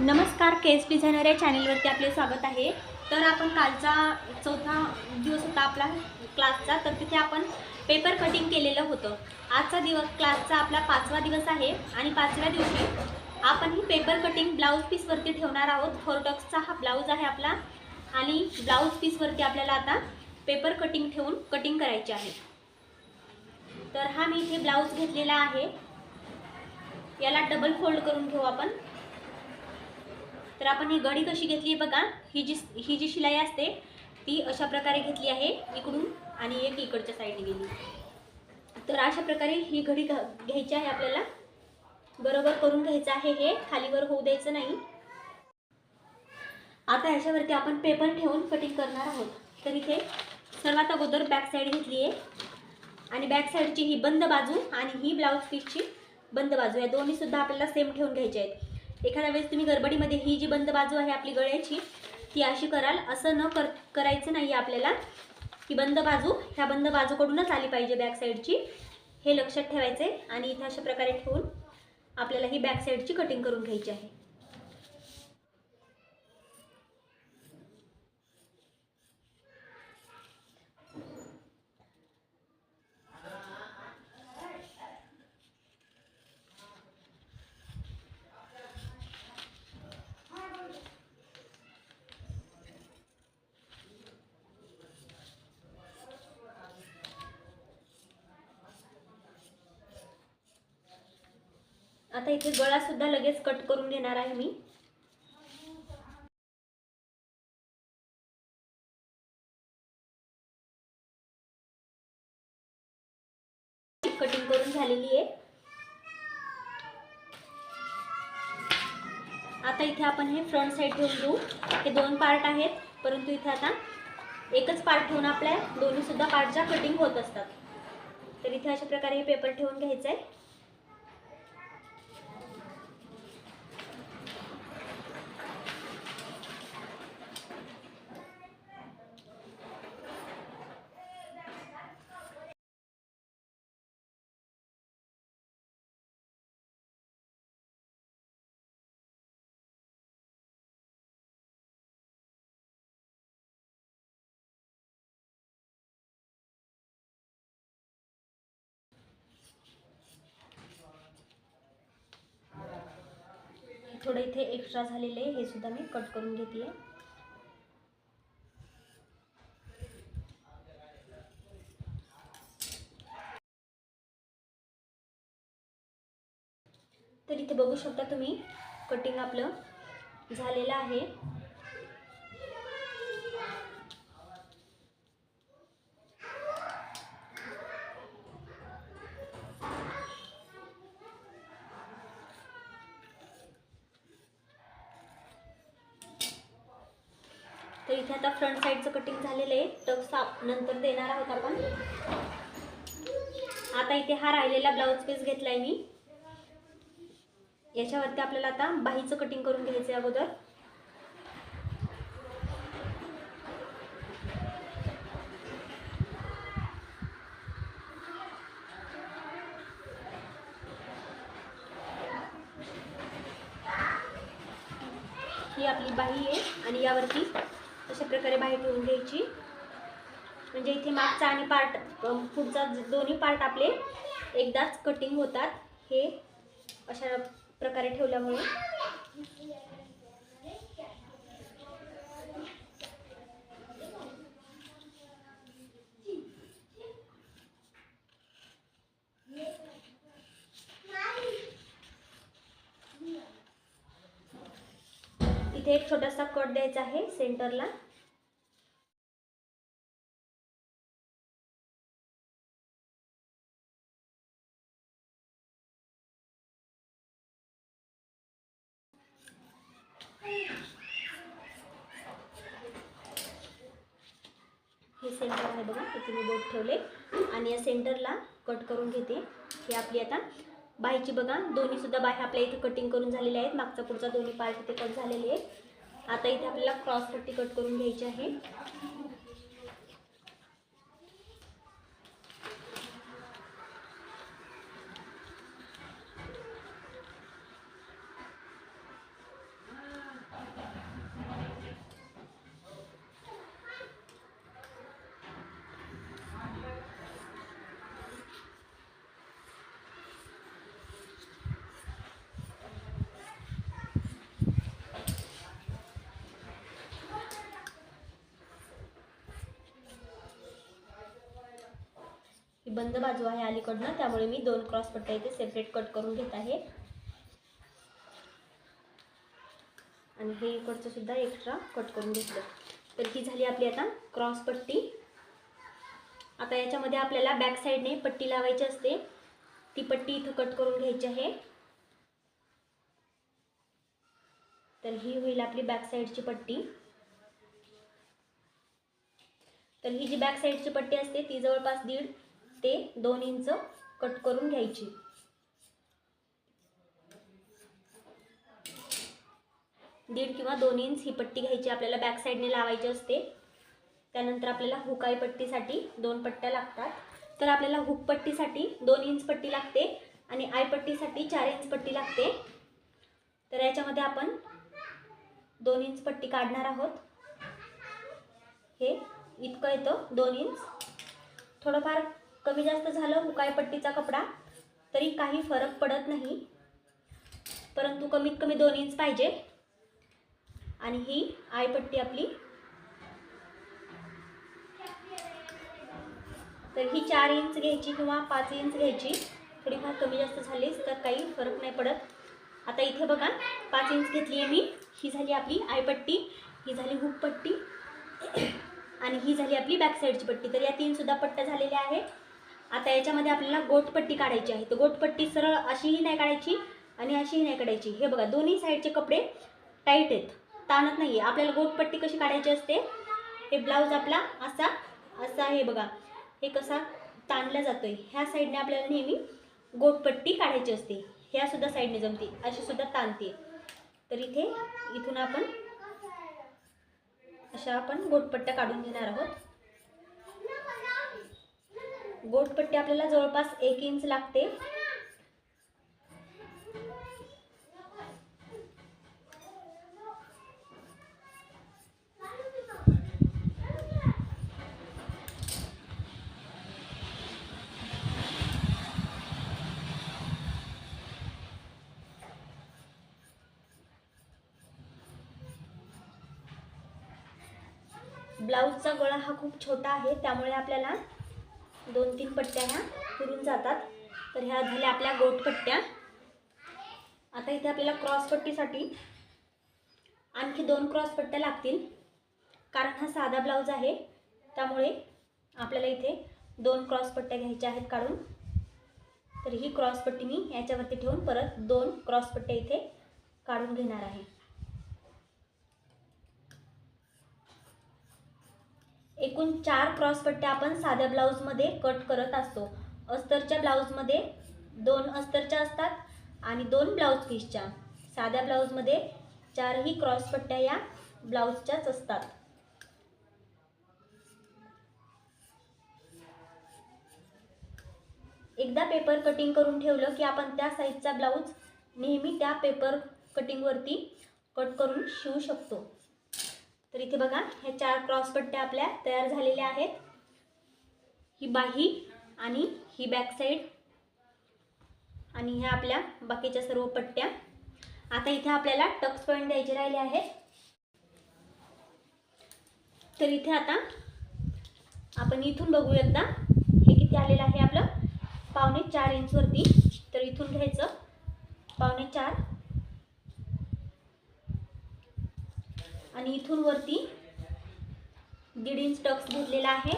नमस्कार केस डिझायनर या चॅनेलवरती आपले स्वागत आहे. तर आपण कालचा चौथा दिवस होता आपला क्लासचा तर तिथे आपण पेपर कटिंग केलेलं होतं. आजचा दिवस क्लासचा आपला पाचवा दिवस आहे आणि पाचव्या दिवशी आपण ही पेपर कटिंग ब्लाऊज पीसवरती ठेवणार आहोत. फोरटॉक्सचा हा ब्लाऊज आहे आपला आणि ब्लाऊज पीसवरती आपल्याला आता पेपर कटिंग ठेवून कटिंग करायची आहे. तर हा मी इथे ब्लाऊज घेतलेला आहे. याला डबल फोल्ड करून घेऊ आपण. तर आपण ही गडी कशी घेतली आहे बघा. ही जी ही जी शिलाई असते ती अशा प्रकारे घेतली आहे इकडून आणि एक इकडच्या साईडने गेली. तर अशा प्रकारे ही घडी घ घ्यायची आहे आपल्याला. बरोबर करून घ्यायचं आहे हे. खालीवर होऊ द्यायचं नाही. आता ह्याच्यावरती आपण पेपर ठेवून कटिंग करणार आहोत. तर इथे सर्वात अगोदर बॅक साईड घेतली आहे. आणि बॅक साईडची ही बंद बाजू आणि ही ब्लाऊज पीसची बंद बाजू. या दोन्हीसुद्धा आपल्याला सेम ठेवून घ्यायच्या आहेत. एखाद्या वेळेस तुम्ही गडबडीमध्ये ही जी बंद बाजू आहे आपली गळ्याची ती अशी कराल. असं न कर करायचं नाही आपल्याला की बंद बाजू ह्या बंद बाजूकडूनच आली पाहिजे बॅक साईडची हे लक्षात ठेवायचं आहे आणि इथं अशा प्रकारे ठेवून आपल्याला ही बॅक साईडची कटिंग करून घ्यायची आहे. आता इथे गळा सुद्धा लगेच कट करून घेणार आहे मी. कटिंग करून झालेली आहे. आता इथे आपण हे फ्रंट साईड ठेवून घेऊ. हे दोन पार्ट आहेत परंतु इथे आता एकच पार्ट ठेवून आपल्या दोन्ही सुद्धा पार्टच्या कटिंग होत असतात. तर इथे अशा प्रकारे हे पेपर ठेवून घ्यायचं आहे थोडं इथे एक्स्ट्रा झालेले आहे. हे सुद्धा मी कट करून घेते तर इथे बघू शकता तुम्ही कटिंग आपलं झालेलं आहे. इथे आता फ्रंट साईडचं कटिंग झालेलं आहे. टक साप नंतर देणार आहोत आपण. आता इथे हा राहिलेला ब्लाऊज पीस घेतलाय मी. याच्यावरती आपल्याला आता बाहीचं कटिंग करून घ्यायचं आहे अगोदर. ही आपली बाही आहे आणि यावरती अशा प्रकारे बाहेर ठेवून घ्यायची. म्हणजे इथे मागचा आणि पार्ट पुढचा दोन्ही पार्ट आपले एकदाच कटिंग होतात. हे अशा प्रकारे ठेवल्यामुळे. इथे एक छोटासा कट द्यायचा आहे सेंटरला हे सेंटर आहे बघा इथे मी बोट ठेवले. आणि या सेंटरला कट करून घेते. ही आपली आता बाहीची बघा दोन्ही सुद्धा बाह्या आपल्या इथे कटिंग करून झालेल्या आहेत. मागचा पुढचा दोन्ही पार्ट इथे कट झालेले आहेत. आता इथे आपल्याला क्रॉस पट्टी कट करून घ्यायची आहे. बंद बाजू आहे अलीकडनं त्यामुळे मी दोन क्रॉस पट्ट्या इथे सेपरेट कट करून घेत आहे. आणि हे इकडचं सुद्धा एक्स्ट्रा कट करून घेतलं. तर ही झाली आपली आता क्रॉस पट्टी. आता याच्यामध्ये आपल्याला बॅक साईडने पट्टी लावायची असते. ती पट्टी इथं कट करून घ्यायची आहे. तर ही होईल आपली बॅक साईडची पट्टी. तर ही जी बॅक साईडची पट्टी असते ती जवळपास दीड ते दोन इंच कट करून घ्यायची. दीड किंवा दोन इंच ही पट्टी घ्यायची आपल्याला बॅक साईडने लावायची असते. त्यानंतर आपल्याला हुकाई पट्टीसाठी दोन पट्ट्या लागतात. तर आपल्याला हुक पट्टीसाठी दोन इंच पट्टी लागते आणि आय पट्टीसाठी चार इंच पट्टी लागते. तर याच्यामध्ये आपण दोन इंच पट्टी काढणार आहोत. हे इतकं येतं दोन इंच. थोडंफार कमी जास्त झालं हुकायपट्टीचा कपडा तरी काही फरक पडत नाही. परंतु कमीत कमी दोन इंच पाहिजे. आणि ही आयपट्टी आपली. तर ही चार इंच घ्यायची किंवा पाच इंच घ्यायची. थोडीफार कमी जास्त झालीच तर काही फरक नाही पडत. आता इथे बघा पाच इंच घेतली आहे मी. ही झाली आपली आयपट्टी ही झाली हुक पट्टी. आणि ही झाली आपली बॅक साईडची पट्टी. तर या तीनसुद्धा पट्ट्या झालेल्या आहेत. आता याच्यामध्ये आपल्याला गोटपट्टी काढायची आहे. तर गोटपट्टी सरळ अशीही नाही काढायची आणि अशीही नाही काढायची. हे बघा दोन्ही साईडचे कपडे टाईट आहेत. ताणत नाही आहे आपल्याला गोटपट्टी कशी काढायची असते? हे ब्लाऊज आपला असा असा आहे बघा. हे कसा ताणला जातोय. ह्या साईडने आपल्याला नेहमी गोटपट्टी काढायची असते. ह्या सुद्धा साईडने जमते. अशी सुद्धा ताणते तर इथे इथून आपण अशा आपण गोटपट्ट्या काढून घेणार आहोत. गोटपट्टी आपल्याला जवळपास एक इंच लागते. ब्लाऊजचा गळा हा खूप छोटा आहे त्यामुळे आपल्याला दोन तीन पट्ट्या ह्या पुरून जातात. तर ह्या झाल्या आपल्या गोटपट्ट्या आता इथे आपल्याला क्रॉसपट्टीसाठी आणखी दोन क्रॉस पट्ट्या लागतील. कारण हा साधा ब्लाऊज आहे. त्यामुळे आपल्याला इथे दोन क्रॉस पट्ट्या घ्यायच्या आहेत काढून. तर ही क्रॉसपट्टी मी याच्यावरती ठेवून परत दोन क्रॉसपट्ट्या इथे काढून घेणार आहे. एकूण चार क्रॉसपट्ट्या आपण साध्या ब्लाऊजमध्ये कट करत असतो. अस्तरच्या ब्लाऊजमध्ये दोन अस्तरच्या असतात आणि दोन ब्लाऊज पीसच्या साध्या ब्लाऊजमध्ये चारही क्रॉसपट्ट्या या ब्लाऊजच्याच असतात. एकदा पेपर कटिंग करून ठेवलं की आपण त्या साईजचा ब्लाऊज नेहमी त्या पेपर कटिंगवरती कट करून शिवू शकतो. तर इथे बघा ह्या चार क्रॉस पट्ट्या आपल्या तयार झालेल्या आहेत. ही बाही आणि ही बॅक साईड आणि ह्या आपल्या बाकीच्या सर्व पट्ट्या. आता इथे आपल्याला टक्स पॉईंट द्यायचे राहिले आहेत. तर इथे आता आपण इथून बघू एकदा हे किती आलेलं आहे आपलं? पावणे चार इंचवरती तर इथून घ्यायचं पावणे चार. आणि इथून वरती दीड इंच टक्स घेतलेला आहे.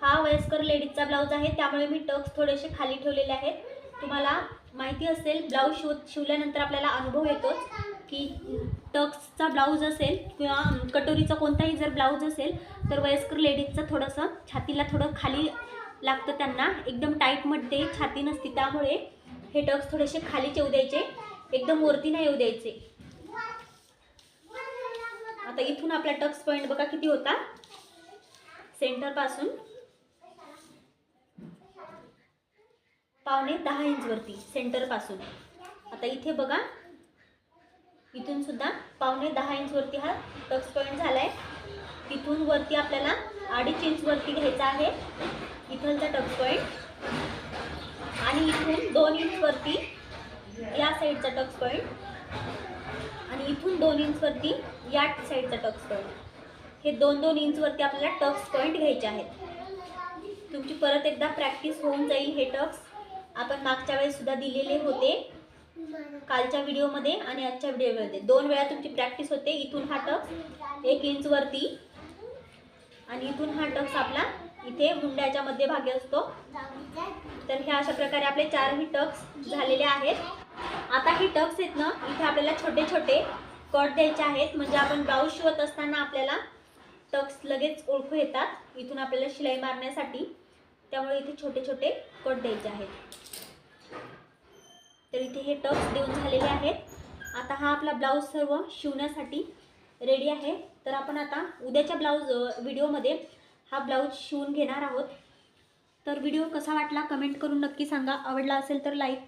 हा वयस्कर लेडीजचा ब्लाऊज आहे त्यामुळे मी टक्स थोडेसे खाली ठेवलेले आहेत. तुम्हाला माहिती असेल ब्लाऊज शिव शिवल्यानंतर आपल्याला अनुभव येतोच की टक्सचा ब्लाऊज असेल किंवा कटोरीचा कोणताही जर ब्लाऊज असेल तर वयस्कर लेडीजचं थोडंसं छातीला थोडं खाली लागतं त्यांना. एकदम टाईटमध्ये छाती नसती त्यामुळे हे टक्स थोडेसे खालीच येऊ द्यायचे. एकदम वरती नाही येऊ द्यायचे. आता इथून आपला टक्स पॉईंट बघा किती होता? सेंटरपासून पावणे दहा इंचवरती सेंटरपासून आता इथे बघा इथून सुद्धा पावणे दहा इंचवरती हा टक्स पॉईंट झाला आहे तिथून वरती आपल्याला अडीच इंचवरती घ्यायचा आहे. इथलचा टक्स पॉईंट आणि इथून दोन इंचवरती या साईडचा टक्स पॉईंट इथून दोन इंचवरती या साईडचा टक्स पॉईंट हे दोन दोन इंचवरती आपल्याला टक्स पॉईंट घ्यायचे आहेत. तुमची परत एकदा प्रॅक्टिस होऊन जाईल हे टक्स आपण मागच्या वेळेससुद्धा दिलेले होते. कालच्या व्हिडिओमध्ये आणि आजच्या व्हिडिओमध्ये दोन वेळा तुमची प्रॅक्टिस होते. इथून हा टक्स एक इंचवरती आणि इथून हा टक्स आपला इथे हुंड्याच्या मध्यभागी असतो. तर हे अशा प्रकारे आपले चारही टक्स झालेले आहेत. आता हे टक्स आहेत ना इथे आपल्याला छोटे छोटे कट द्यायचे आहेत. म्हणजे आपण ब्लाऊज शिवत असताना आपल्याला टक्स लगेच ओळखू येतात. इथून आपल्याला शिलाई मारण्यासाठी. त्यामुळे इथे छोटे छोटे कट द्यायचे आहेत. तर इथे हे टक्स देऊन झालेले आहेत. आता हा आपला ब्लाऊज सर्व शिवण्यासाठी रेडी आहे. तर आपण आता उद्याच्या ब्लाऊज व्हिडिओमध्ये हा ब्लाऊज शिवून घेणार आहोत. तर व्हिडिओ कसा वाटला कमेंट करून नक्की सांगा. आवडला असेल तर लाईक